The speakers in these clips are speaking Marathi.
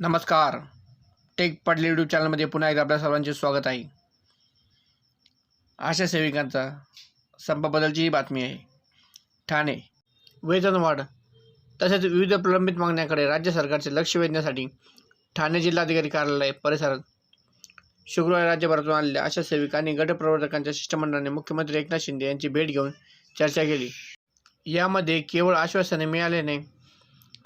नमस्कार. टेक पडले यूट्यूब चॅनलमध्ये पुन्हा एकदा आपल्या सर्वांचे स्वागत आहे. आशा सेविकांचा संपाबद्दलची ही बातमी आहे. ठाणे वेतनवाढ तसेच विविध प्रलंबित मागण्याकडे राज्य सरकारचे लक्ष वेधण्यासाठी ठाणे जिल्हाधिकारी कार्यालय परिसरात शुक्रवारी राज्यभरातून आलेल्या आशा सेविकांनी गटप्रवर्तकांच्या शिष्टमंडळाने मुख्यमंत्री एकनाथ शिंदे यांची भेट घेऊन चर्चा केली. यामध्ये केवळ आश्वासने मिळाल्याने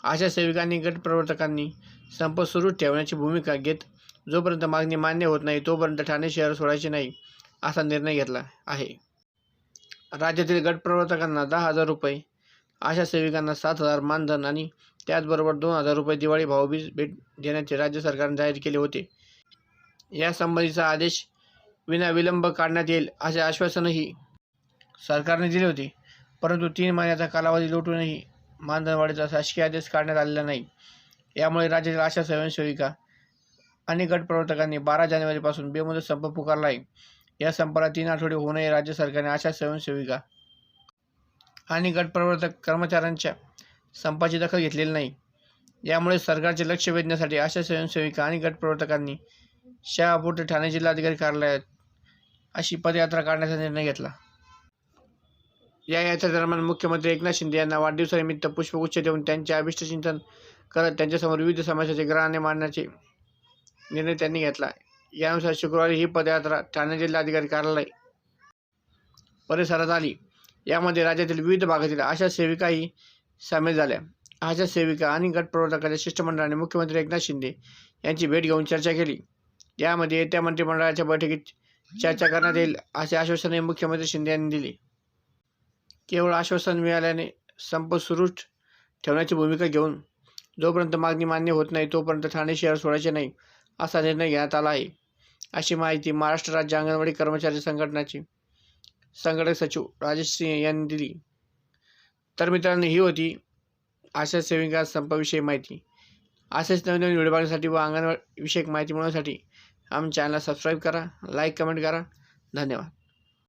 आशा सेविकांनी गटप्रवर्तकांनी संप सुरू ठेवण्याची भूमिका घेत जोपर्यंत मागणी मान्य होत नाही तोपर्यंत ठाणे शहर सोडायचे नाही असा निर्णय घेतला आहे. राज्यातील गटप्रवर्तकांना दहा हजार रुपये आशा सेविकांना सात हजार मानधन आणि त्याचबरोबर दोन हजार रुपये दिवाळी भाऊबीज भेट देण्याचे राज्य सरकारने जाहीर केले होते. यासंबंधीचा आदेश विना विलंब काढण्यात येईल असे आश्वासनही सरकारने दिले होते. परंतु तीन महिन्याचा कालावधी लोटूनही मानधनवाढीचा शासकीय आदेश काढण्यात आलेला नाही. यामुळे राज्यातील आशा स्वयंसेविका आणि गटप्रवर्तकांनी बारा जानेवारीपासून बेमुदत संप पुकारला आहे. या संपाला तीन आठवडे होऊनही राज्य सरकारने आशा स्वयंसेविका आणि गटप्रवर्तक कर्मचाऱ्यांच्या संपाची दखल घेतलेली नाही. यामुळे सरकारचे लक्ष वेधण्यासाठी आशा स्वयंसेविका आणि गटप्रवर्तकांनी शहापूर ठाणे जिल्हाधिकारी कार्यालयात अशी पदयात्रा काढण्याचा निर्णय घेतला. या यात्रेदरम्यान मुख्यमंत्री एकनाथ शिंदे यांना वाढदिवसानिमित्त पुष्पगुच्छ देऊन त्यांचे अभिष्टचिंतन करत त्यांच्यासमोर विविध समस्याचे ग्रहाने मांडण्याचे निर्णय त्यांनी घेतला. यानुसार शुक्रवारी ही पदयात्रा ठाणे जिल्हाधिकारी कार्यालय परिसरात आली. यामध्ये राज्यातील विविध भागातील आशा सेविकाही सामील झाल्या. आशा सेविका आणि गटप्रवर्तकाच्या शिष्टमंडळाने मुख्यमंत्री एकनाथ शिंदे यांची भेट घेऊन चर्चा केली. यामध्ये येत्या मंत्रिमंडळाच्या बैठकीत चर्चा करण्यात येईल असे आश्वासनही मुख्यमंत्री शिंदे यांनी दिले. केवळ आश्वासन मिळाल्याने संप सुरूच ठेवण्याची भूमिका घेऊन जोपर्यंत मागणी मान्य होत नाही तोपर्यंत ठाणे शहर सोडायचे नाही असा निर्णय घेण्यात आला आहे. अशी माहिती महाराष्ट्र राज्य अंगणवाडी कर्मचारी संघटनाचे संघटक सचिव राजेश सिंह यांनी दिली. तर मित्रांनो ही होती आशा सेविका संपाविषयी माहिती. असेच नवीन नवीन व्हिडिओ बघण्यासाठी व अंगणवाडी विषयक माहिती मिळवण्यासाठी आमच्या चॅनलला सबस्क्राईब करा लाईक कमेंट करा. धन्यवाद.